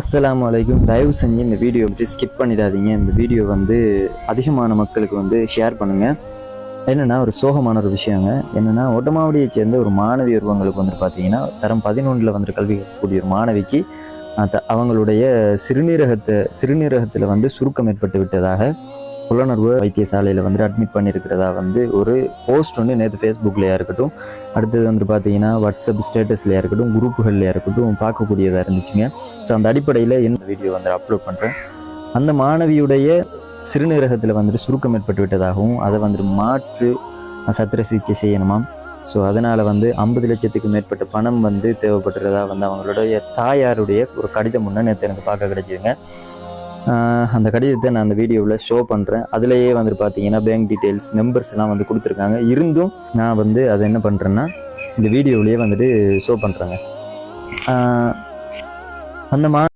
அஸ்ஸலாமு அலைக்கும். தயவு செஞ்சு இந்த வீடியோ வந்து ஸ்கிப் பண்ணிடாதீங்க. இந்த வீடியோ வந்து அதிகமான மக்களுக்கு வந்து ஷேர் பண்ணுங்கள் என்னென்னா ஒரு சோகமான ஒரு விஷயங்க. என்னென்னா ஒட்டமாவடியை சேர்ந்த ஒரு மாணவி ஒருவங்களுக்கு வந்துட்டு பார்த்தீங்கன்னா தரம் பதினொன்றில் வந்து கல்வி கற்கக்கூடிய ஒரு மாணவிக்கு அவங்களுடைய சிறுநீரகத்தை சிறுநீரகத்தில் வந்து சுருக்கம் ஏற்பட்டு விட்டதாக புலனர்வு வைத்தியசாலையில் வந்து அட்மிட் பண்ணியிருக்கிறதா வந்து ஒரு போஸ்ட் வந்து நேற்று ஃபேஸ்புக்லையா இருக்கட்டும் அடுத்தது வந்து பார்த்தீங்கன்னா வாட்ஸ்அப் ஸ்டேட்டஸ்லையா இருக்கட்டும் குரூப்புகள்லையா இருக்கட்டும் பார்க்கக்கூடியதாக இருந்துச்சுங்க. ஸோ அந்த அடிப்படையில் என்ன வீடியோ வந்து அப்லோட் பண்ணுறேன் அந்த மாணவியுடைய சிறுநீரகத்தில் வந்துட்டு சுருக்கம் ஏற்பட்டு விட்டதாகவும் அதை வந்துட்டு மாற்று சத்திர சிகிச்சை செய்யணுமா ஸோ அதனால் வந்து ஐம்பது லட்சத்துக்கு மேற்பட்ட பணம் வந்து தேவைப்பட்டுறதா வந்து அவங்களுடைய தாயாருடைய ஒரு கடிதம் ஒன்று நேற்று எனக்கு பார்க்க கிடைச்சிதுங்க. அந்த கடிதத்தை நான் அந்த வீடியோவில் ஷோ பண்ணுறேன் அதுலேயே வந்துட்டு பார்த்தீங்கன்னா பேங்க் டீட்டெயில்ஸ் நம்பர்ஸ் எல்லாம் வந்து கொடுத்துருக்காங்க. இருந்தும் நான் வந்து அதை என்ன பண்ணுறேன்னா இந்த வீடியோவிலேயே வந்துட்டு ஷோ பண்ணுறேங்க அந்த மா